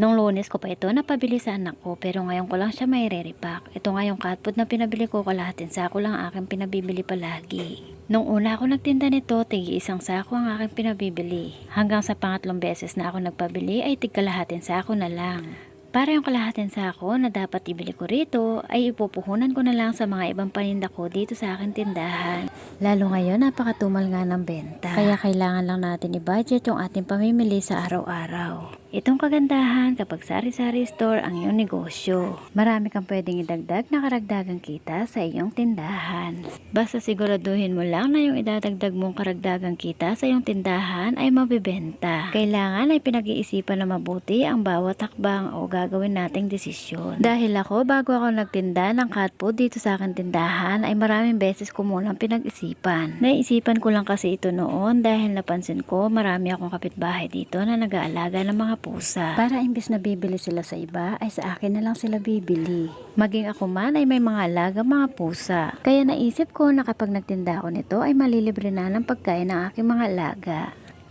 Nung lunes ko pa ito napabili sa anak ko pero ngayon ko lang siya may re-repack. Ito nga yung cat food na pinabili ko kalahatin sako lang aking pinabibili palagi. Nung una ako nagtinda nito, tigi isang sako ang aking pinabibili. Hanggang sa pangatlong beses na ako nagpabili ay tig kalahatin sako na lang. Para yung kalahatin sako na dapat ibili ko rito ay ipupuhunan ko na lang sa mga ibang paninda ko dito sa aking tindahan. Lalo ngayon napakatumal nga ng benta. Kaya kailangan lang natin i-budget yung ating pamimili sa araw-araw. Itong kagandahan kapag sari-sari store ang iyong negosyo. Marami kang pwedeng idagdag na karagdagang kita sa iyong tindahan. Basta siguraduhin mo lang na yung idadagdag mong karagdagang kita sa iyong tindahan ay mabibenta. Kailangan ay pinag-iisipan na mabuti ang bawat hakbang o gagawin nating desisyon. Dahil ako, bago ako nagtinda ng cat food dito sa akin tindahan, ay maraming beses ko munang pinag-isipan. Naisipan ko lang kasi ito noon dahil napansin ko marami akong kapitbahay dito na nag-aalaga ng mga pusa. Para imbis na bibili sila sa iba, ay sa akin na lang sila bibili. Maging ako man ay may mga alaga mga pusa. Kaya naisip ko na kapag nagtinda ako nito ay malilibre na ng pagkain ng aking mga alaga.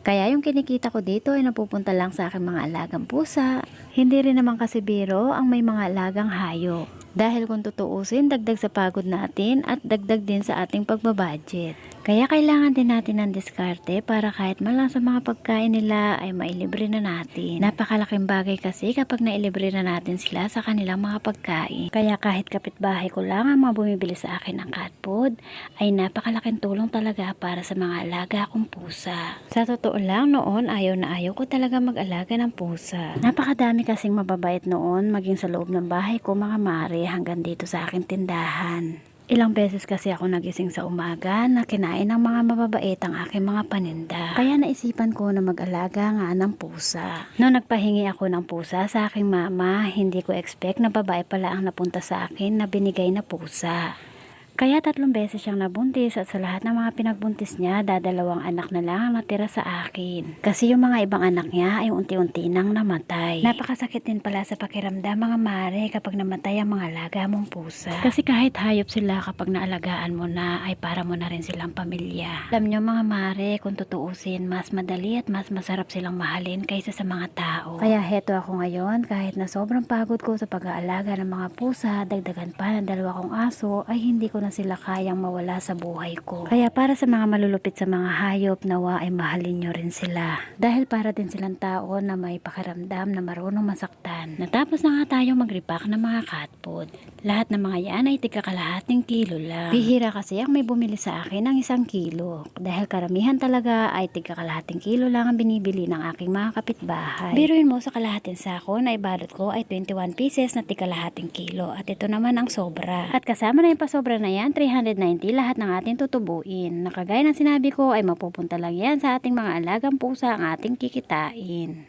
Kaya yung kinikita ko dito ay napupunta lang sa aking mga alagang pusa. Hindi rin naman kasi biro ang may mga alagang hayo. Dahil kung tutuusin, dagdag sa pagod natin at dagdag din sa ating pagbabudget. Kaya kailangan din natin ng diskarte para kahit man lang sa mga pagkain nila ay mailibre na natin. Napakalaking bagay kasi kapag nailibre na natin sila sa kanilang mga pagkain. Kaya kahit kapitbahay ko lang ang mga bumibili sa akin ng cat food, ay napakalaking tulong talaga para sa mga alaga kong pusa. Sa totoo lang noon, ayaw na ayaw ko talaga mag-alaga ng pusa. Napakadami kasing mababait noon maging sa loob ng bahay ko mga hanggang dito sa aking tindahan. Ilang beses kasi ako nagising sa umaga na kinain ng mga mababait ang aking mga paninda. Kaya naisipan ko na mag-alaga nga ng pusa. Noong nagpahingi ako ng pusa sa aking mama, hindi ko expect na babae pala ang napunta sa akin na binigay na pusa. Kaya tatlong beses siyang nabuntis at sa lahat ng mga pinagbuntis niya, dadalawang anak na lang ang natira sa akin. Kasi yung mga ibang anak niya ay unti-unti nang namatay. Napakasakit din pala sa pakiramdam mga mare kapag namatay ang mga alaga mong pusa. Kasi kahit hayop sila kapag naalagaan mo na ay para mo na rin silang pamilya. Alam niyo mga mare, kung tutuusin, mas madali at mas masarap silang mahalin kaysa sa mga tao. Kaya heto ako ngayon, kahit na sobrang pagod ko sa pag-aalaga ng mga pusa, dagdagan pa ng dalawa kong aso, ay hindi ko na sila kayang mawala sa buhay ko. Kaya para sa mga malulupit sa mga hayop, nawa ay mahalin nyo rin sila. Dahil para din silang tao na may pakiramdam na marunong masaktan. Natapos na nga tayong mag-repack ng mga cat food. Lahat ng mga yan ay tika kalahating kilo lang. Bihira kasi ang may bumili sa akin ng isang kilo. Dahil karamihan talaga ay tika kalahating kilo lang ang binibili ng aking mga kapitbahay. Biruin mo sa kalahating sako na ibalot ko ay 21 pieces na tika kalahating kilo. At ito naman ang sobra. At kasama na yung pasobra na yan, 390 lahat ng ating tutubuin. Nakagaya ng sinabi ko ay mapupunta lang yan sa ating mga alagang pusa ang ating kikitain.